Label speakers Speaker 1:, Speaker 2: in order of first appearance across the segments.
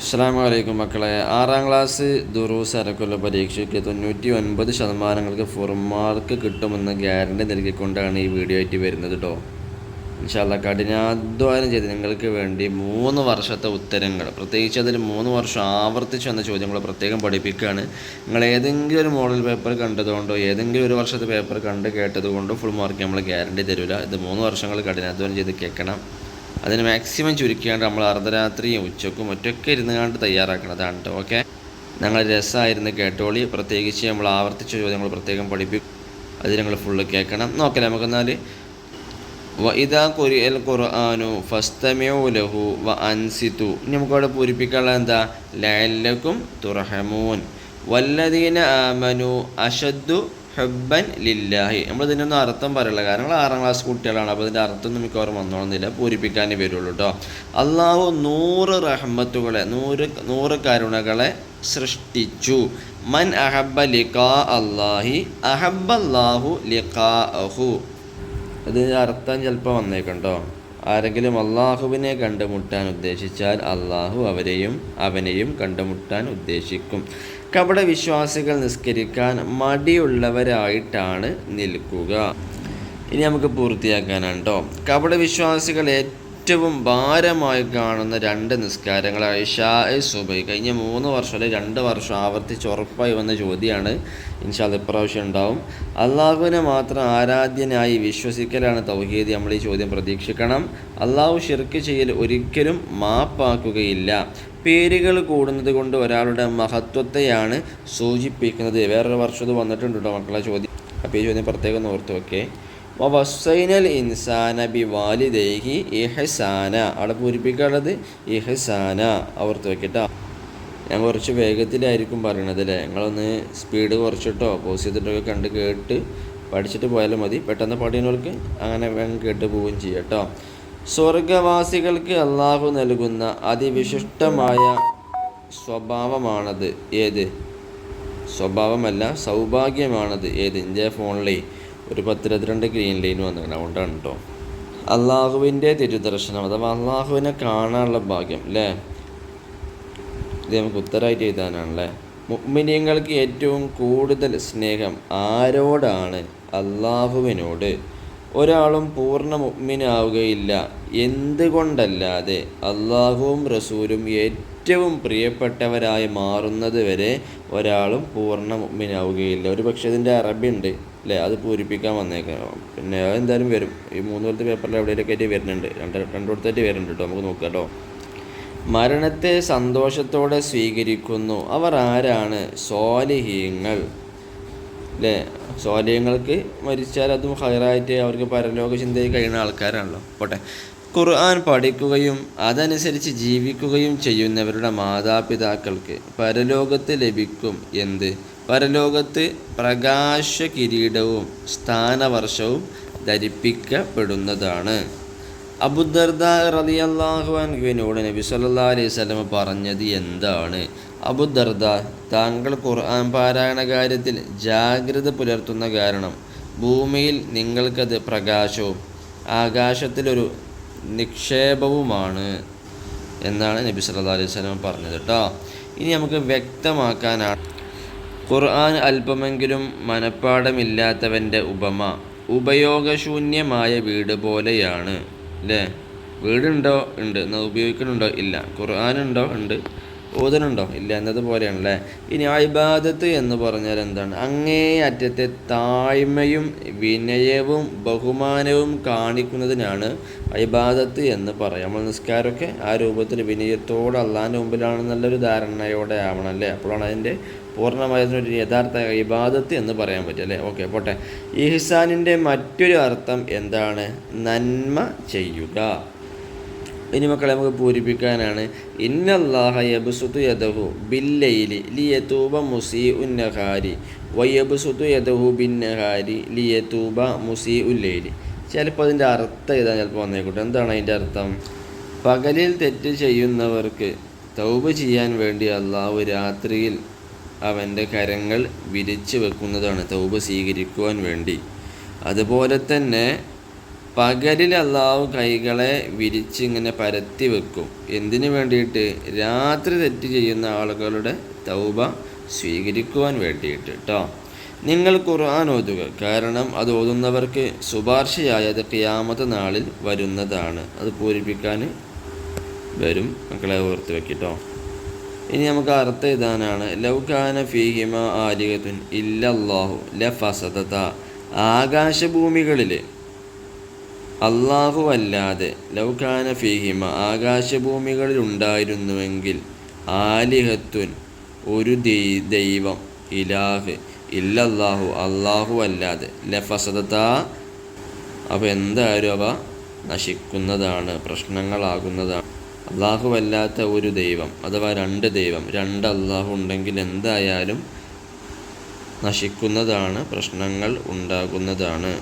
Speaker 1: അസ്സാം വലൈക്കും മക്കളെ. ആറാം ക്ലാസ് ദുറൂസ് അരക്കുള്ള പരീക്ഷയ്ക്ക് തൊണ്ണൂറ്റി ഒൻപത് ശതമാനങ്ങൾക്ക് ഫുൾ മാർക്ക് കിട്ടുമെന്ന് ഗ്യാരണ്ടി നൽകിക്കൊണ്ടാണ് ഈ വീഡിയോ ആയിട്ട് വരുന്നത് കേട്ടോ ഇൻഷാല്ല കഠിനാധ്വാനം ചെയ്ത് നിങ്ങൾക്ക് വേണ്ടി മൂന്ന് വർഷത്തെ ഉത്തരങ്ങൾ പ്രത്യേകിച്ച് അതിൽ മൂന്ന് വർഷം ആവർത്തിച്ച് വന്ന ചോദ്യങ്ങൾ പ്രത്യേകം പഠിപ്പിക്കുകയാണ്. നിങ്ങൾ ഏതെങ്കിലും ഒരു മോഡൽ പേപ്പർ കണ്ടതുകൊണ്ടോ ഏതെങ്കിലും ഒരു വർഷത്തെ പേപ്പർ കണ്ട് കേട്ടതുകൊണ്ടോ ഫുൾ മാർക്ക് നമ്മൾ ഗ്യാരണ്ടി തരില്ല ഇത് മൂന്ന് വർഷങ്ങൾ കഠിനാധ്വാനം ചെയ്ത് കേൾക്കണം. അതിന് മാക്സിമം ചുരുക്കിയാണ്ട് നമ്മൾ അർദ്ധരാത്രിയും ഉച്ചക്കും ഒറ്റയ്ക്ക് ഇരുന്ന് കണ്ട് തയ്യാറാക്കണതാണ് കേട്ടോ ഓക്കെ ഞങ്ങൾ രസമായിരുന്നു കേട്ടോളി. പ്രത്യേകിച്ച് നമ്മൾ ആവർത്തിച്ച ചോദ്യങ്ങൾ പ്രത്യേകം പഠിപ്പിക്കും. അത് ഞങ്ങൾ ഫുള്ള് കേൾക്കണം. നോക്കല്ലേ നമുക്കെന്നാൽ. വ ഇതാ കുരിയൽ ഖുർആാനു ഫസ്തമ്യോ ലഹു വ അൻസിത്തു ഇനി നമുക്കവിടെ പൂരിപ്പിക്കാനുള്ള എന്താ? ലയല്ലക്കും തുറഹമൂൻ വല്ലദീന ആമനു അഷദ്ദു ഹബ്ബൻ ലില്ലാഹി. നമ്മൾ ഇതിനൊന്നും അർത്ഥം പറയില്ല. കാരണം ആറാം ക്ലാസ് കുട്ടികളാണ്. അപ്പോൾ ഇതിന്റെ അർത്ഥം ഒന്നും മിക്കവാറും വന്നോളുന്നില്ല പൂരിപ്പിക്കാനേ വരുള്ളൂ കേട്ടോ അള്ളാഹു നൂറ് റഹ്മത്തുകളെ നൂറ് നൂറ് കരുണകളെ സൃഷ്ടിച്ചു. മൻ അഹബ്ബ ലിഖാ അള്ളാഹി അഹബ്ബല്ലാഹു ലിഖാ അഹു ഇതിന്റെ അർത്ഥം ചിലപ്പോൾ വന്നേക്കണ്ടോ ആരെങ്കിലും അള്ളാഹുവിനെ കണ്ടുമുട്ടാൻ ഉദ്ദേശിച്ചാൽ അള്ളാഹു അവരെയും അവനെയും കണ്ടുമുട്ടാൻ ഉദ്ദേശിക്കും. കപട വിശ്വാസികൾ നിസ്കരിക്കാൻ മടിയുള്ളവരായിട്ടാണ് നിൽക്കുക. ഇനി നമുക്ക് പൂർത്തിയാക്കാനാണ് കേട്ടോ കപട വിശ്വാസികൾ ഏറ്റവും ഭാരമായി കാണുന്ന രണ്ട് നിസ്കാരങ്ങൾ ഷാ സുബൈ. കഴിഞ്ഞ മൂന്ന് വർഷം അല്ലെങ്കിൽ രണ്ട് വർഷം ആവർത്തിച്ച് ഉറപ്പായി വന്ന ചോദ്യമാണ്. ഇൻഷാൽ ഇപ്രാവശ്യം ഉണ്ടാവും. അള്ളാഹുവിനെ മാത്രം ആരാധ്യനായി വിശ്വസിക്കലാണ് തൗഹീദ്. നമ്മൾ ഈ ചോദ്യം പ്രതീക്ഷിക്കണം. അള്ളാഹു ഷിർക്ക് ചെയ്യൽ ഒരിക്കലും മാപ്പാക്കുകയില്ല. പേരുകൾ കൂടുന്നത് കൊണ്ട് ഒരാളുടെ മഹത്വത്തെയാണ് സൂചിപ്പിക്കുന്നത്. വേറൊരു വർഷം ഇത് വന്നിട്ടുണ്ട് കേട്ടോ മക്കളെ ചോദ്യം. അപ്പോൾ ഈ ചോദ്യം പ്രത്യേകം ഓർത്ത് വെക്കേ. വസൈനൽ ഇൻസാന ബി വാലിദേഹി ഇഹസാന. അവിടെ പൂരിപ്പിക്കാനുള്ളത് ഇഹസാന. ഓർത്ത് വെക്കട്ടോ. ഞാൻ കുറച്ച് വേഗത്തിലായിരിക്കും പറയണത് അല്ലേ? നിങ്ങളൊന്ന് സ്പീഡ് കുറച്ചിട്ടോ പോസ് ചെയ്തിട്ടൊക്കെ കണ്ട് കേട്ട് പഠിച്ചിട്ട് പോയാലും മതി. പെട്ടെന്ന് പാടിയവർക്ക് അങ്ങനെ വേഗം കേട്ട് പോവുകയും ചെയ്യാം കേട്ടോ സ്വർഗവാസികൾക്ക് അള്ളാഹു നൽകുന്ന അതിവിശിഷ്ടമായ സ്വഭാവമാണത് ഏത്? സ്വഭാവമല്ല സൗഭാഗ്യമാണത് ഏത്? എന്റെ ഫോണിലേ. ഒരു പത്തിരുപത്തിരണ്ട് ഗ്രീൻ ലൈൻ വന്ന ഗ്രൗണ്ടാണ് കേട്ടോ അള്ളാഹുവിന്റെ തിരുദർശനം അഥവാ അള്ളാഹുവിനെ കാണാനുള്ള ഭാഗ്യം അല്ലേ ഇത് നമുക്ക് ഉത്തരമായിട്ട് എഴുതാനാണല്ലേ മുഗ്മിനിയങ്ങൾക്ക് ഏറ്റവും കൂടുതൽ സ്നേഹം ആരോടാണ്? അള്ളാഹുവിനോട് ഒരാളും പൂർണ മുഗ്മിനാവുകയില്ല എന്തുകൊണ്ടല്ലാതെ അള്ളാഹുവും റസൂലും ഏറ്റവും പ്രിയപ്പെട്ടവരായി മാറുന്നത് വരെ ഒരാളും പൂർണ മുഗ്മിനാവുകയില്ല ഒരു പക്ഷേ ഇതിന്റെ അറബി ഉണ്ട് അല്ലേ? അത് പൂരിപ്പിക്കാൻ വന്നേക്കാം. പിന്നെ എന്തായാലും വരും. ഈ മൂന്ന് പോലത്തെ പേപ്പറിൽ എവിടെയൊക്കെ ആയിട്ട് വരുന്നുണ്ട്. രണ്ട് രണ്ടിടത്തായിട്ട് വരുന്നുണ്ട് കേട്ടോ നമുക്ക് നോക്കാം കേട്ടോ മരണത്തെ സന്തോഷത്തോടെ സ്വീകരിക്കുന്നു. അവർ ആരാണ്? സ്വാലിഹീങ്ങൾ. അല്ലേ സ്വാലിഹ്യങ്ങൾക്ക് മരിച്ചാൽ അതും ഹൈറായിട്ട് അവർക്ക് പരലോക ചിന്തയിൽ കഴിയുന്ന ആൾക്കാരാണല്ലോ. പോട്ടെ. ഖുർആൻ പഠിക്കുകയും അതനുസരിച്ച് ജീവിക്കുകയും ചെയ്യുന്നവരുടെ മാതാപിതാക്കൾക്ക് പരലോകത്ത് ലഭിക്കും എന്ത്? പരലോകത്ത് പ്രകാശ കിരീടവും സ്ഥാനവർഷവും ധരിപ്പിക്കപ്പെടുന്നതാണ്. അബുദർദ അൻഹുവിനോട് നബി സല്ലാ അലൈഹി വസല്ലം പറഞ്ഞത് എന്താണ്? അബുദർദ താങ്കൾ ഖുർആൻ പാരായണ കാര്യത്തിൽ ജാഗ്രത പുലർത്തുന്ന കാരണം ഭൂമിയിൽ നിങ്ങൾക്കത് പ്രകാശവും ആകാശത്തിലൊരു നിക്ഷേപവുമാണ് എന്നാണ് നബി സല്ലാ അലൈഹി വസല്ലം പറഞ്ഞത് കേട്ടോ ഇനി നമുക്ക് വ്യക്തമാക്കാനാണ്. ഖുർആൻ അല്പമെങ്കിലും മനപ്പാടമില്ലാത്തവന്റെ ഉപമ ഉപയോഗശൂന്യമായ വീട് പോലെയാണ്. അല്ലേ വീടുണ്ടോ? ഉണ്ട്. എന്നാൽ ഉപയോഗിക്കുന്നുണ്ടോ ഇല്ല. ഖുർആാനുണ്ടോ? ഉണ്ട്. ഓതനുണ്ടോ ഇല്ല. എന്നതുപോലെയാണ് അല്ലേ ഇനി ഐബാദത്ത് എന്ന് പറഞ്ഞാൽ എന്താണ്? അങ്ങേ അറ്റത്തെ താഴ്മയും വിനയവും ബഹുമാനവും കാണിക്കുന്നതിനാണ് ഐബാദത്ത് എന്ന് പറയാം. നമ്മൾ നിസ്കാരമൊക്കെ ആ രൂപത്തിൽ വിനയത്തോടെ അള്ളാന്റെ മുമ്പിലാണ് നല്ലൊരു ധാരണയോടെ ആവണം അല്ലേ അപ്പോഴാണ് അതിന്റെ പൂർണമായതിനൊരു യഥാർത്ഥ ഇബാദത്ത് എന്ന് പറയാൻ പറ്റും അല്ലേ? ഓക്കെ പോട്ടെ. ഇഹ്സാനിന്റെ മറ്റൊരു അർത്ഥം എന്താണ്? നന്മ ചെയ്യുക. ഇനി മക്കളെ നമുക്ക് പൂരിപ്പിക്കാനാണ്. ഇന്നല്ലാഹ യബ്സുതു യദഹു ലിയതൂബ യദഹു ലിയതൂബ ചിലപ്പോൾ അതിന്റെ അർത്ഥം ഇതാ ചിലപ്പോൾ വന്നേക്കൂട്ടെ. എന്താണ് അതിന്റെ അർത്ഥം? പകലിൽ തെറ്റ് ചെയ്യുന്നവർക്ക് തൗബ് ചെയ്യാൻ വേണ്ടി അള്ളാഹു രാത്രിയിൽ അവന്റെ കരങ്ങൾ വിരിച്ചു വെക്കുന്നതാണ് തൗബ സ്വീകരിക്കുവാൻ വേണ്ടി. അതുപോലെ തന്നെ പകലിൽ അള്ളാഹു കൈകളെ വിരിച്ച് ഇങ്ങനെ പരത്തി വെക്കും. എന്തിനു വേണ്ടിയിട്ട്? രാത്രി തെറ്റ് ചെയ്യുന്ന ആളുകളുടെ തൗബ സ്വീകരിക്കുവാൻ വേണ്ടിയിട്ട് കേട്ടോ നിങ്ങൾ ഖുർആൻ ഓതുക. കാരണം അത് ഓതുന്നവർക്ക് ശുപാർശയായ അത് ഖിയാമത്ത് നാളിൽ വരുന്നതാണ്. അത് പൂരിപ്പിക്കാൻ വരും. മക്കളെ ഓർത്ത് വെക്കിട്ടോ ഇനി നമുക്ക് അർത്ഥം ഇതാനാണ് ലൗകാന ഫീഹിമ ആലികത്തുൻ ഇല്ലല്ലാഹു ല ഫസദത ആകാശഭൂമികളിൽ അള്ളാഹു അല്ലാതെ ലൗകാന ഫീഹിമ ആകാശഭൂമികളിൽ ഉണ്ടായിരുന്നുവെങ്കിൽ ആലിഹത്തുൻ ഒരു ദൈവം ഇലാഹ് ഇല്ലല്ലാഹു അള്ളാഹു അല്ലാതെ ല ഫസദത അപ്പോൾ എന്തായാലും അവ നശിക്കുന്നതാണ് പ്രശ്നങ്ങളാകുന്നതാണ്. അള്ളാഹു അല്ലാത്ത ഒരു ദൈവം അഥവാ രണ്ട് ദൈവം രണ്ട് അള്ളാഹു ഉണ്ടെങ്കിൽ എന്തായാലും നശിക്കുന്നതാണ് പ്രശ്നങ്ങൾ ഉണ്ടാകുന്നതാണ്.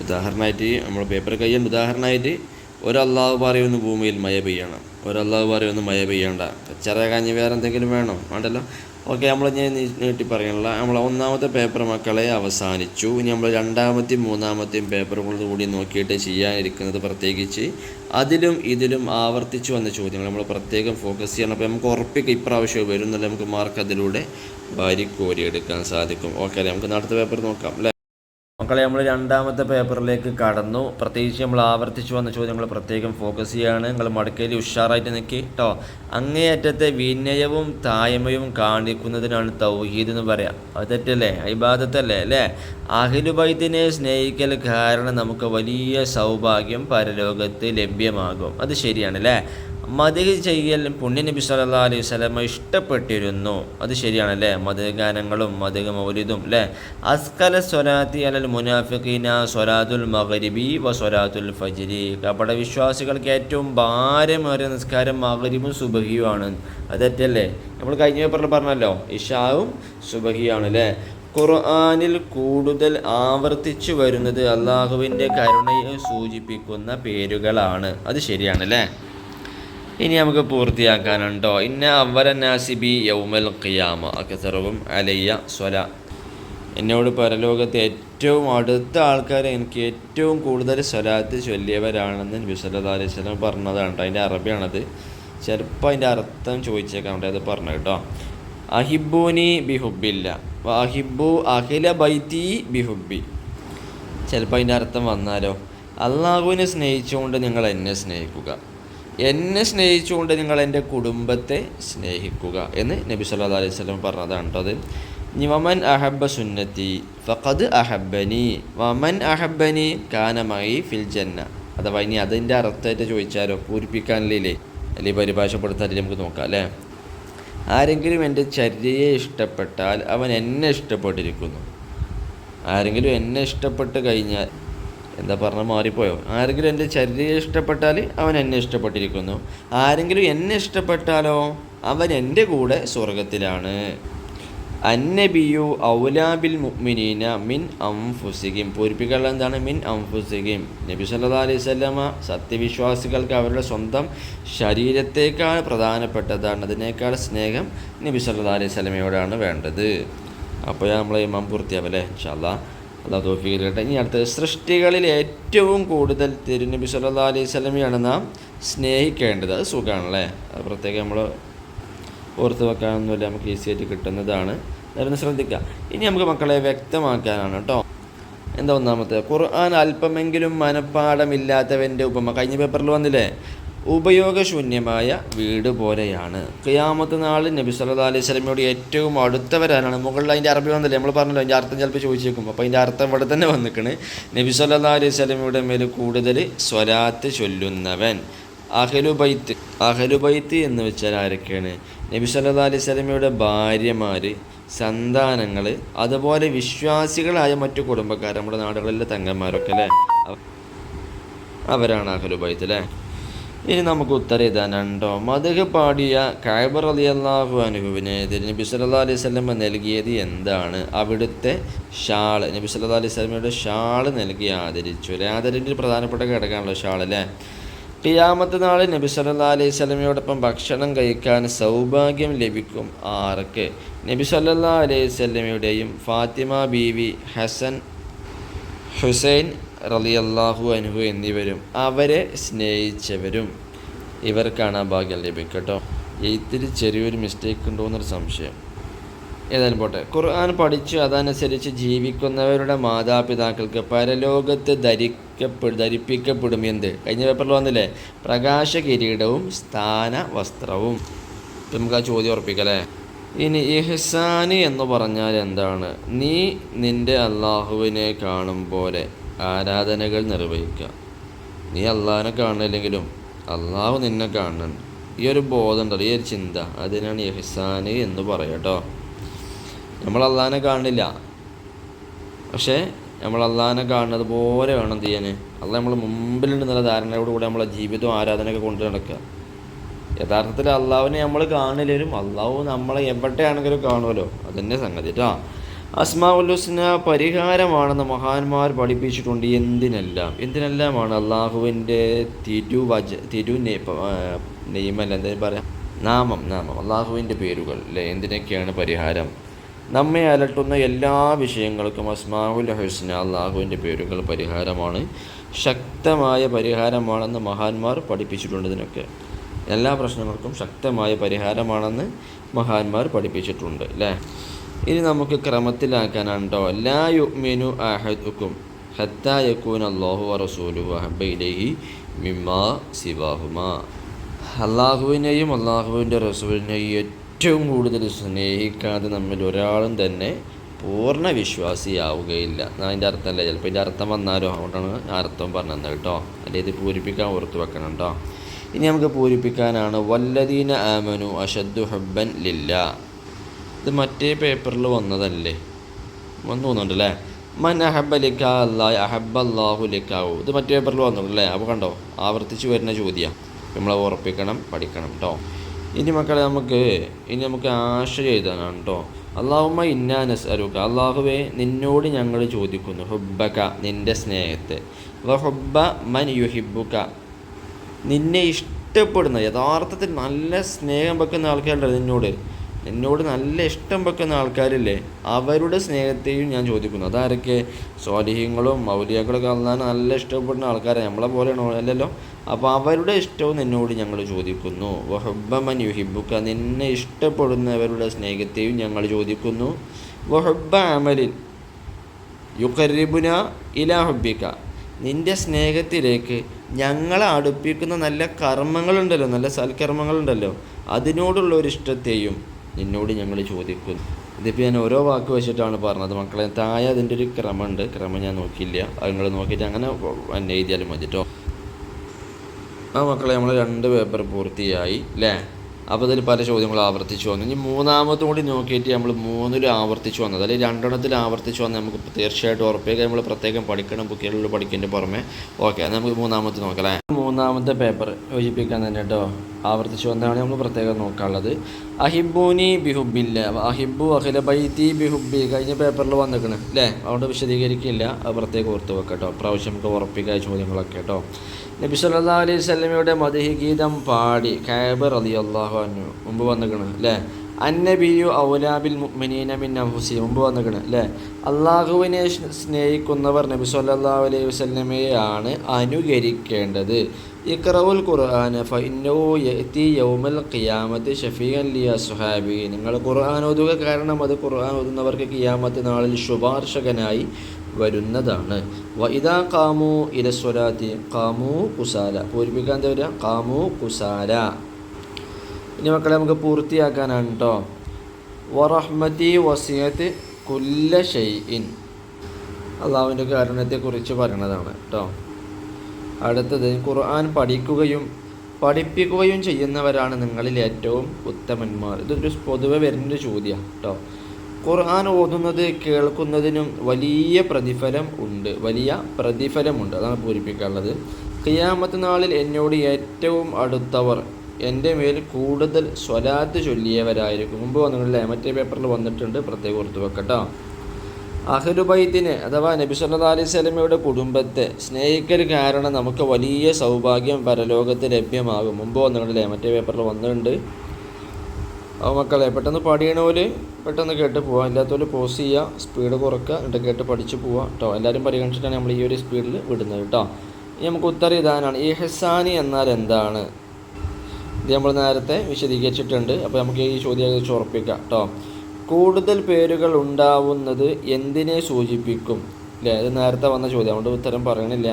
Speaker 1: ഉദാഹരണമായിട്ട് നമ്മൾ പേപ്പർ കയ്യിൽ ഉദാഹരണമായിട്ട് ഒരല്ലാഹു പറയുന്നു ഭൂമിയിൽ മഴ പെയ്യണം ഒരല്ലാഹു പറയുന്നു മഴ പെയ്യണ്ട. ചെറിയ കാഞ്ഞ് വേറെ എന്തെങ്കിലും വേണം? വേണ്ടല്ലോ. ഓക്കെ നമ്മൾ ഞാൻ നീട്ടി പറയാനുള്ള. നമ്മൾ ഒന്നാമത്തെ പേപ്പർ മക്കളെ അവസാനിച്ചു. ഇനി നമ്മൾ രണ്ടാമത്തെയും മൂന്നാമത്തെയും പേപ്പറുകളോട് കൂടി നോക്കിയിട്ട് ചെയ്യാനിരിക്കുന്നത് പ്രത്യേകിച്ച് അതിലും ഇതിലും ആവർത്തിച്ചു വന്ന ചോദ്യങ്ങൾ നമ്മൾ പ്രത്യേകം ഫോക്കസ് ചെയ്യണം. അപ്പോൾ നമുക്ക് ഉറപ്പിക്കുക ഇപ്രാവശ്യം വരും എന്നല്ല നമുക്ക് മാർക്ക് അതിലൂടെ വാരിക്കോരിയെടുക്കാൻ സാധിക്കും. ഓക്കെ നമുക്ക് അടുത്ത പേപ്പർ നോക്കാം അല്ലേ? മക്കളെ നമ്മൾ രണ്ടാമത്തെ പേപ്പറിലേക്ക് കടന്നു. പ്രത്യേകിച്ച് നമ്മൾ ആവർത്തിച്ചു വന്ന ചോദ്യങ്ങൾ പ്രത്യേകം ഫോക്കസ് ചെയ്യാണ്. നിങ്ങൾ മടക്കയിൽ ഉഷാറായിട്ട് നിൽക്കി കേട്ടോ അങ്ങേയറ്റത്തെ വിനയവും തായ്മയും കാണിക്കുന്നതിനാണ് തൗഹീദ് എന്ന് പറയാം. അത് തെറ്റല്ലേ? അഭിബാധത്തല്ലേ അല്ലേ? അഹിലുബൈത്തിനെ സ്നേഹിക്കൽ കാരണം നമുക്ക് വലിയ സൗഭാഗ്യം പരലോകത്ത് ലഭ്യമാകും. അത് ശരിയാണ് അല്ലേ? മതിഹ് ചെയ്യൽ പുണ്യനബി സല്ലാ അലൈഹി സ്വലമ ഇഷ്ടപ്പെട്ടിരുന്നു. അത് ശരിയാണല്ലേ? മതിഹ് ഗാനങ്ങളും മതിഹ് മൗലിദും അല്ലേ? അസ്കല സ്വലാത്തി അലൽ മുനാഫിഖീന സ്വലാത്തുൽ മഗ്രിബി വ സ്വലാത്തുൽ ഫജിരി. കപട വിശ്വാസികൾക്ക് ഏറ്റവും ഭാരമേറിയ നിസ്കാരം മഗ്രിബും സുബഹിയുമാണ് അതെറ്റല്ലേ? നമ്മൾ കഴിഞ്ഞ പേപ്പറിൽ പറഞ്ഞല്ലോ ഇഷാവും സുബഹിയാണ് അല്ലേ? ഖുർആാനിൽ കൂടുതൽ ആവർത്തിച്ചു വരുന്നത് അള്ളാഹുവിന്റെ കരുണയെ സൂചിപ്പിക്കുന്ന പേരുകളാണ്. അത് ശരിയാണല്ലേ ഇനി നമുക്ക് പൂർത്തിയാക്കാനുണ്ടോ? ഇന്ന അവരനാസിബി യൗമൽ ഖിയാമ. അക്കസറവും അലയ്യ സ്വല. എന്നോട് പരലോകത്തെ ഏറ്റവും അടുത്ത ആൾക്കാർ എനിക്ക് ഏറ്റവും കൂടുതൽ സ്വലാത്ത് ചൊല്ലിയവരാണെന്ന് നബി വസല്ലം പറഞ്ഞതാണ് കേട്ടോ. അതിന്റെ അറബിയാണത്. ചിലപ്പോൾ അതിന്റെ അർത്ഥം ചോദിച്ചേക്കാൻ വേണ്ടി അത് പറഞ്ഞു കേട്ടോ. അഹിബൂനി ബിഹുബില്ല അഹിബു അഖില ബൈത്തി ബിഹുബി ചിലപ്പോൾ അതിന്റെ അർത്ഥം വന്നാലോ? അള്ളാഹുവിനെ സ്നേഹിച്ചുകൊണ്ട് നിങ്ങൾ എന്നെ സ്നേഹിക്കുക. എന്നെ സ്നേഹിച്ചുകൊണ്ട് നിങ്ങൾ എന്റെ കുടുംബത്തെ സ്നേഹിക്കുക എന്ന് നബി സല്ലാ അലൈഹി സ്വലം പറഞ്ഞതാണ് കേട്ടോ അത്. വമൻ അഹബ്ബ സുന്നത്തി ഫഖദ് അഹബ്ബനി വമൻ അഹബ്ബനി കാനമായി ഫിൽ ജന്ന. അഥവാ ഇനി അതിന്റെ അർത്ഥമായിട്ട് ചോദിച്ചാലോ പൂരിപ്പിക്കാനില്ലേ? അല്ലെങ്കിൽ പരിഭാഷപ്പെടുത്താൻ നമുക്ക് നോക്കാം അല്ലേ? ആരെങ്കിലും എന്റെ ചര്യയെ ഇഷ്ടപ്പെട്ടാൽ അവൻ എന്നെ ഇഷ്ടപ്പെട്ടിരിക്കുന്നു. ആരെങ്കിലും എന്നെ ഇഷ്ടപ്പെട്ട് കഴിഞ്ഞാൽ എന്താ പറഞ്ഞാൽ മാറിപ്പോയോ? ആരെങ്കിലും എന്റെ ശരീരം ഇഷ്ടപ്പെട്ടാൽ അവൻ എന്നെ ഇഷ്ടപ്പെട്ടിരിക്കുന്നു. ആരെങ്കിലും എന്നെ ഇഷ്ടപ്പെട്ടാലോ അവൻ എന്റെ കൂടെ സ്വർഗത്തിലാണ് അന്നബിയു ഔലാബിൽ മുഅ്മിനീന മിൻ അംഫുസിഹിം പൂരിപ്പിക്കാനുള്ള എന്താണ്? മിൻ അംഫുസിഹിം നബി സല്ലാ അലൈഹി വസല്ലമ സത്യവിശ്വാസികൾക്ക് അവരുടെ സ്വന്തം ശരീരത്തേക്കാൾ പ്രധാനപ്പെട്ടതാണ്. അതിനേക്കാൾ സ്നേഹം നബി സല്ലാ അലൈഹി സ്വലമയോടാണ് വേണ്ടത്. അപ്പോൾ നമ്മൾ ഇമാം പൂർത്തിയാവല്ലേ ഇൻഷാല്ലാ അള്ളാഹ് കേട്ടെ. ഇനി അടുത്തത് സൃഷ്ടികളിൽ ഏറ്റവും കൂടുതൽ തിരുനബി സല്ലല്ലാഹു അലൈഹി വസല്ലമയാണ് നാം സ്നേഹിക്കേണ്ടത്. അത് സുഖമാണല്ലേ അത് പ്രത്യേകം നമ്മൾ ഓർത്ത് വെക്കാനൊന്നുമില്ല. നമുക്ക് ഈസി ആയിട്ട് കിട്ടുന്നതാണ്. അതൊന്ന് ശ്രദ്ധിക്കുക ഇനി നമുക്ക് മക്കളെ വ്യക്തമാക്കാനാണ് കേട്ടോ. എന്താ ഒന്നാമത്തെ? ഖുർആൻ അല്പമെങ്കിലും മനപ്പാടമില്ലാത്തവന്റെ ഉപമ. കഴിഞ്ഞ പേപ്പറിൽ വന്നില്ലേ? ഉപയോഗശൂന്യമായ വീട് പോലെയാണ്. ഖിയാമത്ത് നാൾ നബി സല്ലാ അലൈഹി സ്വലമയോട് ഏറ്റവും അടുത്തവരാനാണ് മുകളിൽ അതിന്റെ അറബി വന്നില്ലേ? നമ്മൾ പറഞ്ഞല്ലോ അതിന്റെ അർത്ഥം ചിലപ്പോൾ ചോദിച്ചേക്കും അപ്പോൾ അതിന്റെ അർത്ഥം ഇവിടെ തന്നെ വന്നിക്കണ്. നബി സല്ലാ അലൈഹി സ്വലമയുടെ മേൽ കൂടുതൽ സ്വലാത്ത് ചൊല്ലുന്നവൻ. അഹലുബൈത്ത് അഹലുബൈത്ത് എന്ന് വെച്ചാൽ ആരൊക്കെയാണ്? നബി സല്ലാ അലൈഹി സ്വലമയുടെ ഭാര്യമാർ സന്താനങ്ങൾ അതുപോലെ വിശ്വാസികളായ മറ്റു കുടുംബക്കാർ നമ്മുടെ നാടുകളിലെ തങ്ങന്മാരൊക്കെ അല്ലേ? അവ- അവരാണ് അഹലുബൈത്ത് അല്ലേ? ഇനി നമുക്ക് ഉത്തരം എഴുതാനുണ്ടോ? മധുഹ് പാടിയ കായബർ അലി അള്ളാഹു അനുഹുവിന് നബി സല്ലാ അലൈഹി സ്വലമ നൽകിയത് എന്താണ്? അവിടുത്തെ ഷാൾ നബി സല്ലാ അലൈഹി സ്വലമയുടെ ഷാൾ നൽകി ആദരിച്ചു അല്ലെ? ആദരിന്റെ പ്രധാനപ്പെട്ട ഘടകമാണല്ലോ ഷാൾ അല്ലേ? ഖിയാമത്ത് നാളിൽ നബി സല്ലാ അലൈഹി സ്വലമയോടൊപ്പം ഭക്ഷണം കഴിക്കാൻ സൗഭാഗ്യം ലഭിക്കും ആർക്ക്? നബി സല്ലാ അലൈഹി സ്വലമയുടെയും ഫാത്തിമ ബീവി ഹസൻ ഹുസൈൻ റളിയല്ലാഹു അനുഹു എന്നിവരും അവരെ സ്നേഹിച്ചവരും. ഇവർക്കാണ് ആ ഭാഗ്യം ലഭിക്കട്ടോ. കേട്ടോ എഴുത്തിൽ ചെറിയൊരു മിസ്റ്റേക്ക് ഉണ്ടോ എന്നൊരു സംശയം. ഏതായാലും പോട്ടെ. ഖുർആൻ പഠിച്ചു അതനുസരിച്ച് ജീവിക്കുന്നവരുടെ മാതാപിതാക്കൾക്ക് പരലോകത്ത് ധരിക്കപ്പെടും ധരിപ്പിക്കപ്പെടും എന്ത്? കഴിഞ്ഞ പേപ്പറിൽ വന്നില്ലേ? പ്രകാശ കിരീടവും സ്ഥാന വസ്ത്രവും നമുക്ക് ആ ചോദ്യം ഉറപ്പിക്കല്ലേ ഇനി ഇഹ്സാനി എന്ന് പറഞ്ഞാൽ എന്താണ്? നീ നിന്റെ അള്ളാഹുവിനെ കാണും പോലെ ആരാധനകൾ നിർവഹിക്കുക. നീ അള്ളാഹിനെ കാണുന്നില്ലെങ്കിലും അള്ളാഹു നിന്നെ കാണുന്നുണ്ട്. ഈ ഒരു ബോധം ഉണ്ടല്ലോ ഈ ഒരു ചിന്ത. അതിനാണ് ഇഹ്സാനി എന്ന് പറയട്ടോ നമ്മൾ അള്ളാഹിനെ കാണില്ല പക്ഷേ നമ്മൾ അള്ളാഹിനെ കാണുന്നത് പോലെ വേണം ചെയ്യാൻ? അള്ളാഹ് നമ്മൾ മുമ്പിലുണ്ടെന്നുള്ള ധാരണയോടുകൂടി നമ്മളെ ജീവിതവും ആരാധനയൊക്കെ കൊണ്ടു നടക്കുക. യഥാർത്ഥത്തിൽ അള്ളാഹുവിനെ നമ്മൾ കാണില്ലും അള്ളാഹു നമ്മളെ എവിടെയാണെങ്കിലും കാണുമല്ലോ. അതന്നെ സംഗതി കേട്ടോ അസ്മാവുല്ലുസ്ന പരിഹാരമാണെന്ന് മഹാന്മാർ പഠിപ്പിച്ചിട്ടുണ്ട്. എന്തിനെല്ലാം? എന്തിനെല്ലാമാണ് അള്ളാഹുവിന്റെ തിരു വജ തിരു നെയ്മല്ല എന്താ പറയാം? നാമം നാമം അള്ളാഹുവിന്റെ പേരുകൾ അല്ലേ എന്തിനൊക്കെയാണ് പരിഹാരം? നമ്മെ അലട്ടുന്ന എല്ലാ വിഷയങ്ങൾക്കും അസ്മാവുൽ ഹുസ്ന അള്ളാഹുവിന്റെ പേരുകൾ പരിഹാരമാണ്. ശക്തമായ പരിഹാരമാണെന്ന് മഹാന്മാർ പഠിപ്പിച്ചിട്ടുണ്ട് ഇതിനൊക്കെ. എല്ലാ പ്രശ്നങ്ങൾക്കും ശക്തമായ പരിഹാരമാണെന്ന് മഹാന്മാർ പഠിപ്പിച്ചിട്ടുണ്ട് അല്ലേ ഇനി നമുക്ക് ക്രമത്തിലാക്കാനാണ് കേട്ടോ ലാ യുമിനു അഹദുക്കും ഹത്താ യക്കൂൻ അള്ളാഹു റസൂലുഹു അഹബ്ബ ഇലൈഹി മിമ്മാ സിവാഹുമാ. അള്ളാഹുവിനെയും അള്ളാഹുവിന്റെ റസൂലിനെയും ഏറ്റവും കൂടുതൽ സ്നേഹിക്കാതെ നമ്മിൽ ഒരാളും തന്നെ പൂർണ വിശ്വാസിയാവുകയില്ല. ഞാൻ അതിന്റെ അർത്ഥമല്ല ചിലപ്പോൾ ഇതിന്റെ അർത്ഥം വന്നാലോ? അതുകൊണ്ടാണ് അർത്ഥം പറഞ്ഞത് കേട്ടോ. അല്ലെങ്കിൽ ഇത് പൂരിപ്പിക്കാൻ ഓർത്ത് വെക്കണം കേട്ടോ ഇനി നമുക്ക് പൂരിപ്പിക്കാനാണ്. വല്ലദീന ആമനു അഷദ്ദു ഹബ്ബൻ ലില്ല. ഇത് മറ്റേ പേപ്പറിൽ വന്നതല്ലേ? വന്നു മൻ അഹബ്ബ ലിക്ക അല്ലാഹ് അഹബ് അല്ലാഹു ലിക്കാവു ഇത് മറ്റേ പേപ്പറിൽ വന്നിട്ടുണ്ടല്ലേ? അപ്പോൾ കണ്ടോ? ആവർത്തിച്ച് വരുന്ന ചോദ്യം. നമ്മൾ ഉറപ്പിക്കണം പഠിക്കണം കേട്ടോ ഇനി മക്കളെ നമുക്ക് ഇനി നമുക്ക് ആശയം എഴുതാനാണ് കേട്ടോ അള്ളാഹുമ്മ ഇന്നാനസ് അരുക്ക അള്ളാഹുവെ നിന്നോട് ഞങ്ങൾ ചോദിക്കുന്നു. ഹുബ്ബക നിന്റെ സ്നേഹത്തെ. ഹുബ്ബ മൻ യുഹിബുക നിന്നെ ഇഷ്ടപ്പെടുന്ന യഥാർത്ഥത്തിൽ നല്ല സ്നേഹം വെക്കുന്ന ആൾക്കാരുണ്ടല്ലോ നിന്നോട്. എന്നോട് നല്ല ഇഷ്ടം വെക്കുന്ന ആൾക്കാരില്ലേ? അവരുടെ സ്നേഹത്തെയും ഞാൻ ചോദിക്കുന്നു. അതാരൊക്കെ? സ്വാലിഹ്യങ്ങളും മൗലികങ്ങളും അള്ളാൻ നല്ല ഇഷ്ടപ്പെടുന്ന ആൾക്കാരെ നമ്മളെ പോലെയാണോ? അല്ലല്ലോ. അപ്പോൾ അവരുടെ ഇഷ്ടവും എന്നോട് ഞങ്ങൾ ചോദിക്കുന്നു. വഹബ്ബമൻ യുഹിബുക്ക നിന്നെ ഇഷ്ടപ്പെടുന്നവരുടെ സ്നേഹത്തെയും ഞങ്ങൾ ചോദിക്കുന്നു. വഹബ്ബ അമലിൻ ഇലാ നിന്റെ സ്നേഹത്തിലേക്ക് ഞങ്ങളെ അടുപ്പിക്കുന്ന നല്ല കർമ്മങ്ങളുണ്ടല്ലോ നല്ല സൽക്കർമ്മങ്ങളുണ്ടല്ലോ. അതിനോടുള്ള ഒരു ഇഷ്ടത്തെയും നിന്നോട് ഞങ്ങൾ ചോദിക്കുന്നു. ഇതിപ്പോൾ ഞാൻ ഓരോ വാക്ക് വെച്ചിട്ടാണ് പറഞ്ഞത്. മക്കളെ താഴെ അതിന്റെ ഒരു ക്രമമുണ്ട്. ക്രമം ഞാൻ നോക്കിയില്ല. അത് നിങ്ങൾ നോക്കിയിട്ട് അങ്ങനെ എന്നെ എഴുതിയാലും മതി കേട്ടോ ആ മക്കളെ നമ്മൾ രണ്ട് പേപ്പർ പൂർത്തിയായി അല്ലേ അപ്പോൾ അതിൽ പല ചോദ്യങ്ങൾ ആവർത്തിച്ചു വന്നു. ഇനി മൂന്നാമത്തും കൂടി നോക്കിയിട്ട് നമ്മൾ മൂന്നിൽ ആവർത്തിച്ചു വന്നത് അല്ലെങ്കിൽ രണ്ടെണ്ണത്തിൽ ആവർത്തിച്ചു വന്നാൽ നമുക്ക് തീർച്ചയായിട്ടും ഉറപ്പിക്കുക നമ്മൾ പ്രത്യേകം പഠിക്കണം ബുക്കുകളിൽ പഠിക്കേണ്ട പുറമെ. ഓക്കെ നമുക്ക് മൂന്നാമത്തെ നോക്കാം അല്ലേ? മൂന്നാമത്തെ പേപ്പർ യോജിപ്പിക്കാൻ തന്നെ കേട്ടോ ആവർത്തിച്ചു വന്നതാണ് നമ്മൾ പ്രത്യേകം നോക്കാനുള്ളത്. അഹിബൂനി ബിഹുബില്ല അഹിബു അഖില ബൈത്തി ബിഹുബി കഴിഞ്ഞ പേപ്പറിൽ വന്നിരിക്കണം അല്ലേ? അതുകൊണ്ട് വിശദീകരിക്കില്ല അത് പ്രത്യേകം ഓർത്ത് വെക്കട്ടോ. കേട്ടോ പ്രാവശ്യം നമുക്ക് ഉറപ്പിക്കാൻ ചോദ്യങ്ങളൊക്കെ കേട്ടോ നബി സല്ലാ അലൈഹി സ്വലമയുടെ മദഹി ഗീതം പാടി കാബർ അലി അള്ളാഹു അനു മുമ്പ് വന്നിക്കണ് അല്ലേ? അന്നബിയു ഔലാബിൽ മുഅ്മിനീന മിൻ അൻഫുസി മുമ്പ് വന്നിക്കണ് അല്ലേ? അള്ളാഹുവിനെ സ്നേഹിക്കുന്നവർ നബി സല്ലാ അലൈഹി വസല്ലമയെയാണ് അനുകരിക്കേണ്ടത്. ഇക്രവുൽ ഖുർആന ഫഇന്നഹു യഅതി യൗമൽ ഖിയാമത്തി ഷഫീഅൻ ലി അസ്ഹാബി നിങ്ങൾ ഖുർആൻ ഓതുക കാരണം അത് ഖുർആൻ ഓതുന്നവർക്ക് ഖിയാമത്ത് നാളിൽ ശുപാർശകനായി വരുന്നതാണ്. വൈദാ കാമു ഇലസ്വലാത്തി കാമു കുസാല. പൂരിപ്പിക്കാൻ എന്താ കാമു കുസാല. ഇനി മക്കളെ നമുക്ക് പൂർത്തിയാക്കാനാണ് കേട്ടോ വറഹ്മതി വസിയത്ത് കുല്ല ഷെയ്ഇൻ അള്ളാഹുവിന്റെ കാരുണ്യത്തെക്കുറിച്ച് പറയണതാണ് കേട്ടോ അടുത്തത് ഖുർആൻ പഠിക്കുകയും പഠിപ്പിക്കുകയും ചെയ്യുന്നവരാണ് നിങ്ങളിൽ ഏറ്റവും ഉത്തമന്മാർ. ഇതൊരു പൊതുവെ വരുന്നൊരു ചോദ്യമാണ് കേട്ടോ ഖുർആൻ ഓതുന്നത് കേൾക്കുന്നതിനും വലിയ പ്രതിഫലം ഉണ്ട്. വലിയ പ്രതിഫലമുണ്ട്. അതാണ് പൂരിപ്പിക്കാനുള്ളത്. ഖിയാമത്ത് നാളിൽ എന്നോട് ഏറ്റവും അടുത്തവർ എന്റെ മേൽ കൂടുതൽ സ്വലാത്ത് ചൊല്ലിയവരായിരിക്കും. മുമ്പ് വന്നിട്ടുണ്ടല്ലേ? മറ്റേ പേപ്പറിൽ വന്നിട്ടുണ്ട്. പ്രത്യേകം ഓർത്ത് വെക്കട്ടോ. അഹ്ലുബൈത്തിനെ അഥവാ നബി സല്ലാ അലൈഹി സ്വലമയുടെ കുടുംബത്തെ സ്നേഹിക്കൽ കാരണം നമുക്ക് വലിയ സൗഭാഗ്യം പരലോകത്ത് ലഭ്യമാകും. മുമ്പ് വന്നിട്ടില്ലേ മറ്റേ പേപ്പറിൽ വന്നിട്ടുണ്ട്. അപ്പോൾ മക്കളെ പെട്ടെന്ന് പോലെ പെട്ടെന്ന് കേട്ട് പോവാം. ഇല്ലാത്തവർ പോസ് ചെയ്യുക സ്പീഡ് കുറക്കുക എന്നിട്ട് കേട്ട് പഠിച്ച് പോവുക കേട്ടോ എല്ലാവരും പരിഗണിച്ചിട്ടാണ് നമ്മൾ ഈ ഒരു സ്പീഡിൽ വിടുന്നത് കേട്ടോ ഇനി നമുക്ക് ഉത്തരം ഇതാനാണ് ഇഹ്സാനി എന്നാൽ എന്താണ്? ഇത് നമ്മൾ നേരത്തെ വിശദീകരിച്ചിട്ടുണ്ട്. അപ്പോൾ നമുക്ക് ഈ ചോദ്യം ഏകദേശം ഉറപ്പിക്കാം കേട്ടോ കൂടുതൽ പേരുകൾ ഉണ്ടാവുന്നത് എന്തിനെ സൂചിപ്പിക്കും? അല്ലേ ഇത് നേരത്തെ വന്ന ചോദ്യം. അതുകൊണ്ട് ഉത്തരം പറയണില്ല.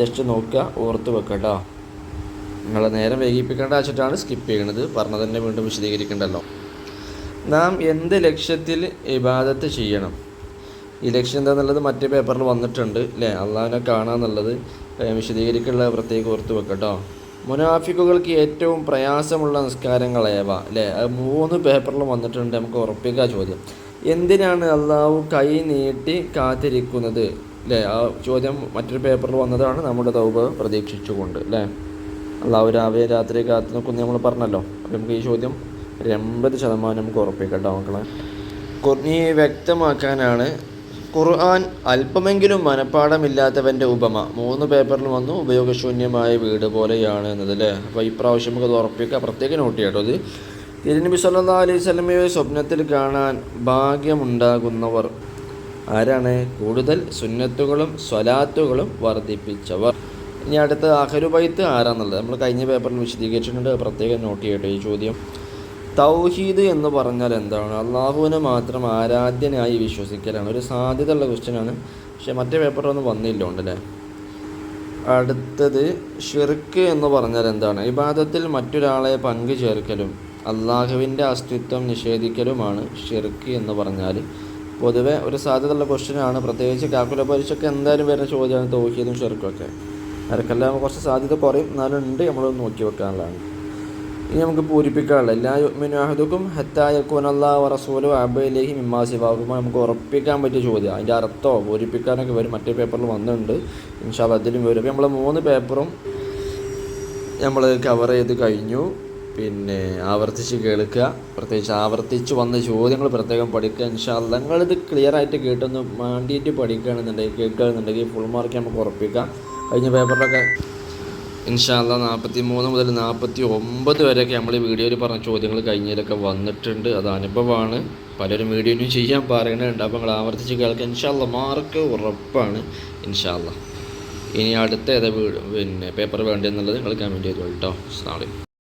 Speaker 1: ജസ്റ്റ് നോക്കുക ഓർത്ത് വെക്കുക കേട്ടോ നിങ്ങളെ നേരം വൈകിപ്പിക്കേണ്ട വെച്ചിട്ടാണ് സ്കിപ്പ് ചെയ്യണത്. പറഞ്ഞത് തന്നെ വീണ്ടും വിശദീകരിക്കണ്ടല്ലോ. നാം എന്ത് ലക്ഷ്യത്തിൽ ഇബാദത്ത് ചെയ്യണം? ഈ ലക്ഷ്യം എന്താണെന്നുള്ളത് മറ്റേ പേപ്പറിൽ വന്നിട്ടുണ്ട് അല്ലേ അള്ളാഹിനെ കാണാന്നുള്ളത് വിശദീകരിക്കാനുള്ള പ്രത്യേകം ഓർത്ത് വെക്കട്ടോ മുനാഫിക്കുകൾക്ക് ഏറ്റവും പ്രയാസമുള്ള നിസ്കാരങ്ങൾ ഏവ? അല്ലേ അത് മൂന്ന് പേപ്പറിൽ വന്നിട്ടുണ്ട്. നമുക്ക് ഉറപ്പിക്കുക ചോദ്യം. എന്തിനാണ് അള്ളാഹു കൈ നീട്ടി കാത്തിരിക്കുന്നത്? അല്ലേ ആ ചോദ്യം മറ്റൊരു പേപ്പറിൽ വന്നതാണ്. നമ്മുടെ തൗബ പ്രതീക്ഷിച്ചുകൊണ്ട് അല്ലേ അള്ളാഹു രാവിലെ രാത്രി കാത്തു നോക്കുന്നു നമ്മൾ പറഞ്ഞല്ലോ. അപ്പോൾ നമുക്ക് ഈ ചോദ്യം ഒരു എൺപത് ശതമാനം നമുക്ക് ഉറപ്പിക്കട്ടോ മക്കളെ. ഖുർനി വ്യക്തമാക്കാനാണ്. ഖുർആൻ അല്പമെങ്കിലും മനപ്പാടമില്ലാത്തവന്റെ ഉപമ. മൂന്ന് പേപ്പറിൽ വന്നു ഉപയോഗശൂന്യമായ വീട് പോലെയാണ് എന്നതല്ലേ? അപ്പോൾ ഇപ്രാവശ്യം നമുക്കത് ഉറപ്പിക്കുക പ്രത്യേകം നോട്ട് ചെയ്യട്ടോ അത് തിരുനബി സല്ലാ അലൈഹി സ്വലമയെ സ്വപ്നത്തിൽ കാണാൻ ഭാഗ്യമുണ്ടാകുന്നവർ ആരാണ്? കൂടുതൽ സുന്നത്തുകളും സ്വലാത്തുകളും വർദ്ധിപ്പിച്ചവർ. ഇനി അടുത്ത അഹരുബൈത്ത് ആരാന്നുള്ളത്. നമ്മൾ കഴിഞ്ഞ പേപ്പറിൽ വിശദീകരിച്ചിട്ടുണ്ട്. പ്രത്യേകം നോട്ട് ചെയ്യട്ടെ ഈ ചോദ്യം. തൗഹീദ് എന്ന് പറഞ്ഞാൽ എന്താണ്? അള്ളാഹുവിനെ മാത്രം ആരാധ്യനായി വിശ്വസിക്കലാണ്. ഒരു സാധ്യതയുള്ള ക്വസ്റ്റ്യനാണ് പക്ഷെ മറ്റേ പേപ്പറൊന്നും വന്നില്ല ഉണ്ടല്ലേ അടുത്തത് ഷിർക്ക് എന്ന് പറഞ്ഞാൽ എന്താണ്? ഇബാദത്തിൽ മറ്റൊരാളെ പങ്കു ചേർക്കലും അള്ളാഹുവിന്റെ അസ്തിത്വം നിഷേധിക്കലുമാണ് ഷിർക്ക് എന്ന് പറഞ്ഞാൽ. പൊതുവെ ഒരു സാധ്യതയുള്ള ക്വസ്റ്റ്യനാണ് പ്രത്യേകിച്ച് കാക്കുല പരീക്ഷയ്ക്ക് എന്തായാലും വരുന്ന ചോദ്യമാണ് തൗഹീദും ഷിർക്കൊക്കെ അരക്കെല്ലാം കുറച്ച് സാധ്യത കുറയും. എന്നാലും ഉണ്ട്. നമ്മൾ നോക്കി വെക്കാനുള്ളതാണ്. ഇനി നമുക്ക് പൂരിപ്പിക്കാനുള്ള എല്ലാ യുമിനാഹദുക്കും ഹത്തായക്കൂൻ അള്ളാഹ് റസൂലു അബയിലേക്ക് മിമ്മാസിബാകുമ്പോൾ നമുക്ക് ഉറപ്പിക്കാൻ പറ്റിയ ചോദ്യം. അതിന്റെ അർത്ഥമോ പൂരിപ്പിക്കാനൊക്കെ വരും. മറ്റേ പേപ്പറിൽ വന്നിട്ടുണ്ട്. ഇൻഷാ അതിലും വരും. അപ്പോൾ നമ്മൾ മൂന്ന് പേപ്പറും നമ്മൾ കവർ ചെയ്ത് കഴിഞ്ഞു. പിന്നെ ആവർത്തിച്ച് കേൾക്കുക. പ്രത്യേകിച്ച് ആവർത്തിച്ച് വന്ന ചോദ്യങ്ങൾ പ്രത്യേകം പഠിക്കുക. ഇൻഷാല്ല നിങ്ങളിത് ക്ലിയർ ആയിട്ട് കേട്ടൊന്ന് മാണ്ടിയിട്ട് പഠിക്കുകയാണെന്നുണ്ടെങ്കിൽ കേൾക്കുകയാണെന്നുണ്ടെങ്കിൽ ഫുൾ മാർക്ക് നമുക്ക് ഉറപ്പിക്കാം. കഴിഞ്ഞ പേപ്പറിലൊക്കെ ഇൻഷാല്ല നാൽപ്പത്തി മൂന്ന് മുതൽ നാൽപ്പത്തി ഒമ്പത് വരെയൊക്കെ നമ്മൾ ഈ വീഡിയോയിൽ പറഞ്ഞ ചോദ്യങ്ങൾ കഴിഞ്ഞതിലൊക്കെ വന്നിട്ടുണ്ട്. അത് അനുഭവമാണ് പലരും വീഡിയോയും ചെയ്യാൻ പറയണുണ്ട് അപ്പോൾ നിങ്ങൾ ആവർത്തിച്ച് കേൾക്കുക ഇൻഷാല്ല മാർക്ക് ഉറപ്പാണ് ഇൻഷാല്ല ഇനി അടുത്ത ഏതാ വീട് പിന്നെ പേപ്പർ വേണ്ടതെന്നുള്ളത് നിങ്ങൾ കമന്റ് ചെയ്തോളൂ കേട്ടോ വലൈക്കും